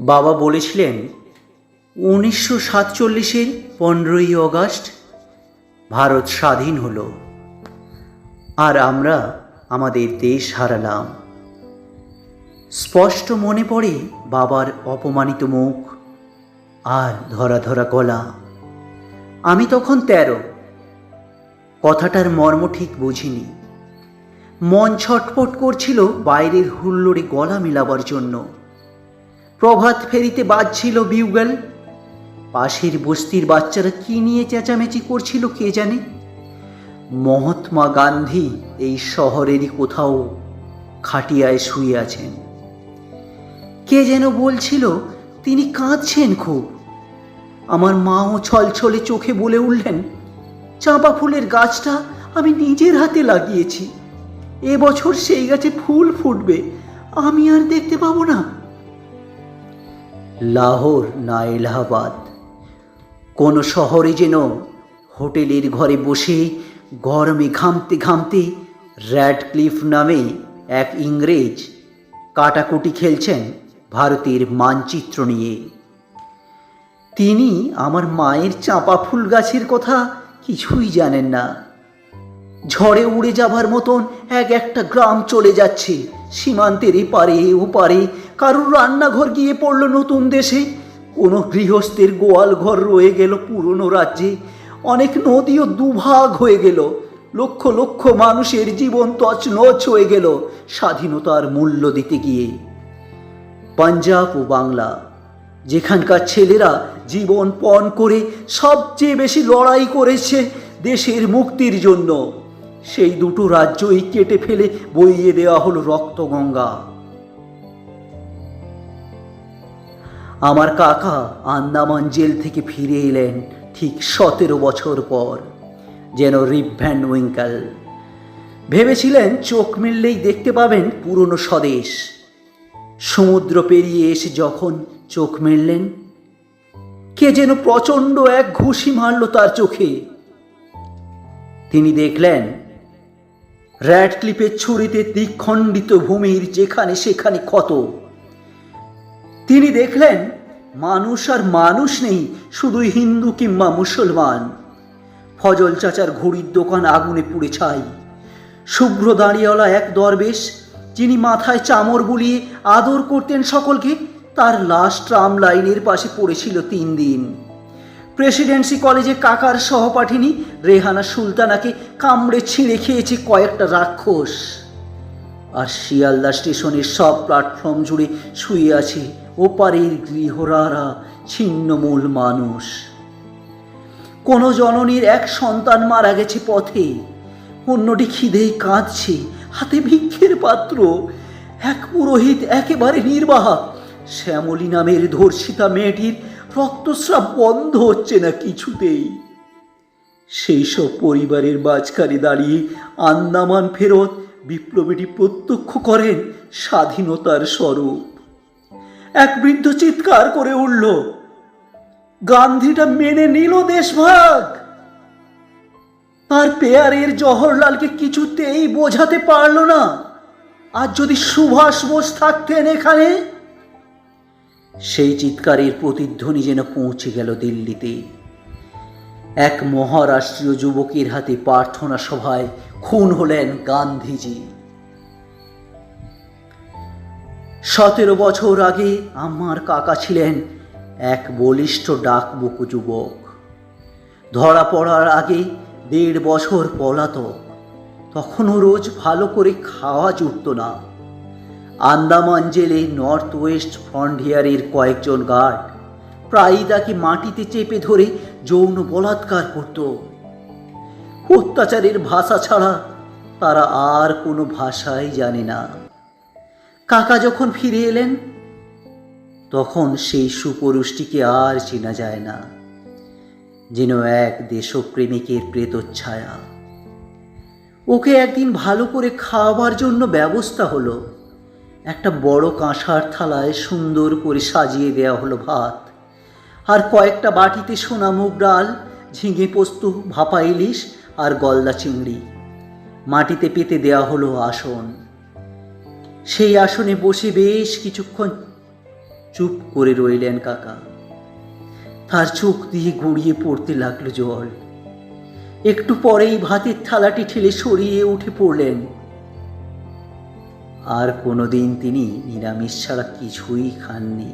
বাবা বলেছিলেন, উনিশশো সাতচল্লিশের পনেরোই অগস্ট ভারত স্বাধীন হলো। আর আমরা আমাদের দেশ হারালাম। স্পষ্ট মনে পড়ে বাবার অপমানিত মুখ আর ধরা ধরা গলা। আমি তখন তেরো। কথাটার মর্ম ঠিক বুঝিনি। মন ছটফট করছিল বাইরের হুল্লোড়ে গলা মেলাবার জন্য। প্রভাত ফেরিতে বাজছিল বিউগেল। পাশের বস্তির বাচ্চারা কি নিয়ে চেঁচামেচি করছিল কে জানে? মহাত্মা গান্ধী এই শহরেরই কোথাও খাটিয়ায় শুয়ে আছেন। কে যেন বলছিল, তিনি কাঁদছেন খুব। আমার মাও ছলছলে চোখে বলে উঠলেন, চাঁপা ফুলের গাছটা আমি নিজের হাতে লাগিয়েছি। এবছর সেই গাছে ফুল ফুটবে। আমি আর দেখতে পাবো না। লাহোর না এলাহাবাদ। কোনো শহরে যেন হোটেলের ঘরে বসে গরমে ঘামতে ঘামতে র্যাড ক্লিফ নামে এক ইংরেজ কাটাকুটি খেলছেন ভারতের মানচিত্র নিয়ে। তিনি আমার মায়ের চাঁপা ফুল গাছের কথা কিছুই জানেন না। ঝড়ে উড়ে যাবার মতন এক একটা গ্রাম চলে যাচ্ছে সীমান্তের এপারে ওপারে কারুর রান্নাঘর গিয়ে পড়ল নতুন দেশে। কোনো গৃহস্থের গোয়াল ঘর রয়ে গেল পুরনো রাজ্যে। অনেক নদীও দুভাগ হয়ে গেল। লক্ষ লক্ষ মানুষের জীবন তছনছ হয়ে গেল স্বাধীনতার মূল্য দিতে গিয়ে। পাঞ্জাব ও বাংলা, যেখানকার ছেলেরা জীবন পণ করে সবচেয়ে বেশি লড়াই করেছে দেশের মুক্তির জন্য। সেই দুটো রাজ্যই কেটে ফেলে বইয়ে দেওয়া হলো রক্তগঙ্গা আমার কাকা আন্দামান জেল থেকে ফিরে এলেন ঠিক সতেরো বছর পর, যেন রিপ ভ্যান উইঙ্কাল। ভেবেছিলেন চোখ মিললেই দেখতে পাবেন পুরনো স্বদেশ। সমুদ্র পেরিয়ে এসে যখন চোখ মেললেন, কে যেন প্রচণ্ড এক ঘুষি মারল তার চোখে। তিনি দেখলেন র্যাড ক্লিপের ছুরিতে দ্বিখণ্ডিত ভূমির যেখানে সেখানে ক্ষত। তিনি দেখলেন মানুষ আর মানুষ নেই শুধু হিন্দু কিংবা মুসলমান। ফজল চাচার ঘড়ির দোকান আগুনে পুড়ে ছাই। শুভ্র দাঁড়িয়েওয়ালা এক দরবেশ, যিনি মাথায় চামর বুলিয়ে আদর করতেন সকলকে, তার লাশ ট্রাম লাইনের পাশে পড়েছিল তিন দিন। প্রেসিডেন্সি কলেজে কাকার সহপাঠিনী রেহানা সুলতানাকে কামড়ে ছিঁড়ে খেয়েছে কয়েকটা রাক্ষস। আর শিয়ালদা স্টেশনের সব প্ল্যাটফর্ম জুড়ে শুয়ে আছে ওপারের গৃহরারা ছিন্নমূল মানুষ। কোনো জননীর এক সন্তান মারা গেছে পথে, অন্যটি খিদেই কাঁদছে, হাতে ভিক্ষের পাত্র, এক পুরোহিত একেবারে নির্বাহা। শ্যামলী নামের ধর্ষিতা মেয়েটির রক্তস্রাব বন্ধ হচ্ছে না কিছুতেই। সেই সব পরিবারের মাঝখানে দাঁড়িয়ে আন্দামান ফেরত বিপ্লবীটি প্রত্যক্ষ করেন স্বাধীনতার স্বরূপ। এক বৃদ্ধ চিৎকার করে উঠল, গান্ধীটা মেনে নিল দেশভাগ। তার পেয়ারের জওহরলালকে কিছুতেই বোঝাতে পারল না। আর যদি সুভাষ বোস থাকতেন এখানে? সেই চিৎকারের প্রতিধ্বনি যেন পৌঁছে গেল দিল্লিতে। এক মহারাষ্ট্রীয় যুবকের হাতে প্রার্থনা সভায় খুন হলেন গান্ধীজি। সতেরো বছর আগে আমার কাকা ছিলেন এক বলিষ্ঠ ডাকবুকু যুবক। ধরা পড়ার আগে দেড় বছর পলাতক। তখনও রোজ ভালো করে খাওয়া জুটত না। আন্দামান জেলে নর্থ ওয়েস্ট ফ্রন্টিয়ারের কয়েকজন গার্ড প্রায়ই তাকে মাটিতে চেপে ধরে যৌন বলাৎকার করত। অত্যাচারের ভাষা ছাড়া তারা আর কোনো ভাষাই জানে না। কাকা যখন ফিরে এলেন, তখন সেই সুপুরুষটিকে আর চেনা যায় না, যেন এক দেশপ্রেমিকের প্রেতচ্ছায়া। ওকে একদিন ভালো করে খাওয়াবার জন্য ব্যবস্থা হলো, একটা বড় কাঁসার থালায় সুন্দর করে সাজিয়ে দেওয়া হলো ভাত, আর কয়েকটা বাটিতে সোনা মুগ ডাল, ঝিঙে পোস্ত, ভাপা ইলিশ আর গলদা চিংড়ি। মাটিতে পেতে দেওয়া হলো আসন সেই আসনে বসে বেশ কিছুক্ষণ চুপ করে রইলেন কাকা। তার চোখ দিয়ে গড়িয়ে পড়তে লাগল জল। একটু পরেই ভাতের থালাটি ঠেলে সরিয়ে উঠে পড়লেন। আর কোনোদিন তিনি নিরামিষ ছাড়া কিছুই খাননি।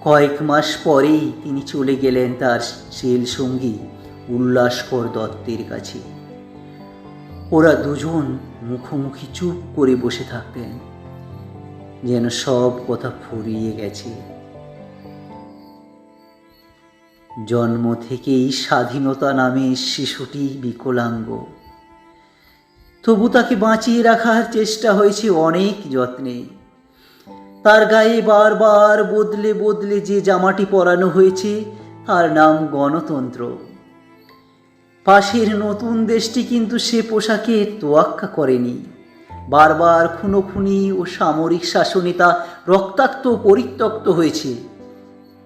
কয়েক মাস পরেই তিনি চলে গেলেন তার ছেল সঙ্গী উল্লাসকর দত্তের কাছে। ওরা দুজন মুখোমুখি চুপ করে বসে থাকতেন, যেন সব কথা ফুরিয়ে গেছে। জন্ম থেকেই স্বাধীনতা নামে শিশুটি বিকলাঙ্গ। তবু তাকে বাঁচিয়ে রাখার চেষ্টা হয়েছে অনেক যত্নে। তার গায়ে বারবার বদলে বদলে যে জামাটি পরানো হয়েছে, তার নাম গণতন্ত্র। পাশের নতুন দেশটি কিন্তু সে পোশাকে তোয়াক্কা করেনি। বারবার খুনোখুনি ও সামরিক শাসনে তা রক্তাক্ত পরিত্যক্ত হয়েছে।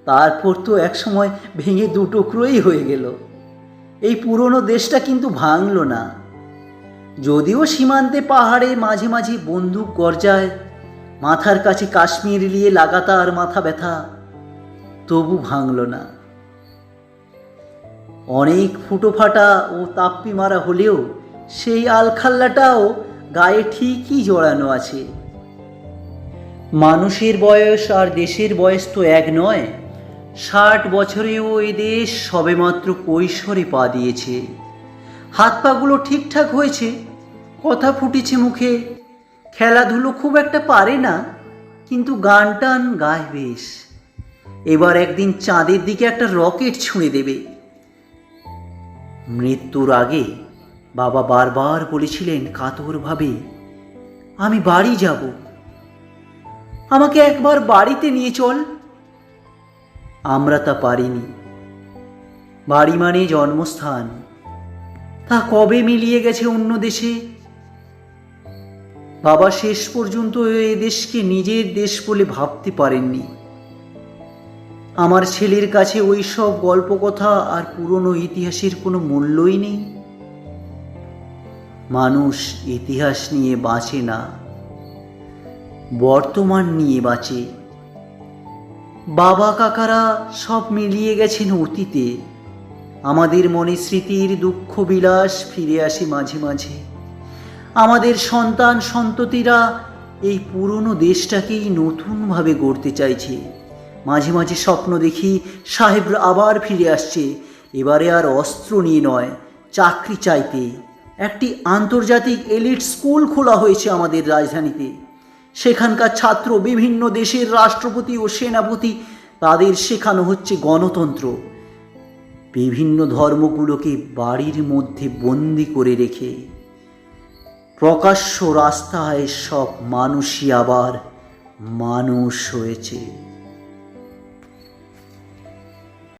তারপর তো একসময় ভেঙে দুটুকরোই হয়ে গেল। এই পুরনো দেশটা কিন্তু ভাঙল না। যদিও সীমান্তে পাহাড়ে মাঝে মাঝে বন্দুক গর্জায়, মাথার কাছে কাশ্মীর নিয়ে লাগাতার মাথা ব্যথা, তবু ভাঙল না। অনেক ফুটো ফাটা ও তাপ্পি মারা হলেও সেই আলখাল্লাটাও গায়ে ঠিকই জড়ানো আছে। মানুষের বয়স আর দেশের বয়স তো এক নয়। ষাট বছরেও এ দেশ সবেমাত্র কৈশোরে পা দিয়েছে। হাত পাগুলো ঠিকঠাক হয়েছে, কথা ফুটেছে মুখে। খেলাধুলো খুব একটা পারে না, কিন্তু গান টান গায় বেশ। এবার একদিন চাঁদের দিকে একটা রকেট ছুঁড়ে দেবে। মৃত্যুর আগে বাবা বারবার বলেছিলেন কাতরভাবে আমি বাড়ি যাব। আমাকে একবার বাড়িতে নিয়ে চল। আমরা তা পারিনি। বাড়ি মানে জন্মস্থান। তা কবে মিলিয়ে গেছে অন্য দেশে? বাবা শেষ পর্যন্ত এ দেশকে নিজের দেশ বলে ভাবতে পারেননি। আমার ছেলের কাছে ওই সব গল্প কথা আর পুরনো ইতিহাসের কোনো মূল্যই নেই। মানুষ ইতিহাস নিয়ে বাঁচে না, বর্তমান নিয়ে বাঁচে। বাবা কাকারা সব মিলিয়ে গেছেন অতীতে। আমাদের মনে স্মৃতির দুঃখ বিলাস ফিরে আসে মাঝে মাঝে। আমাদের সন্তান সন্ততিরা এই পুরনো দেশটাকেই নতুনভাবে গড়তে চাইছে। মাঝে মাঝে স্বপ্ন দেখি সাহেবরা আবার ফিরে আসছে। এবারে আর অস্ত্র নিয়ে নয়, চাকরি চাইতে। একটি আন্তর্জাতিক এলিট স্কুল খোলা হয়েছে আমাদের রাজধানীতে। সেখানকার ছাত্র বিভিন্ন দেশের রাষ্ট্রপতি ও সেনাপতি, তাদের শেখানো হচ্ছে গণতন্ত্র। বিভিন্ন ধর্মগুলোকে বাড়ির মধ্যে বন্দি করে রেখে। প্রকাশ্য রাস্তায় সব মানুষই আবার মানুষ হয়েছে।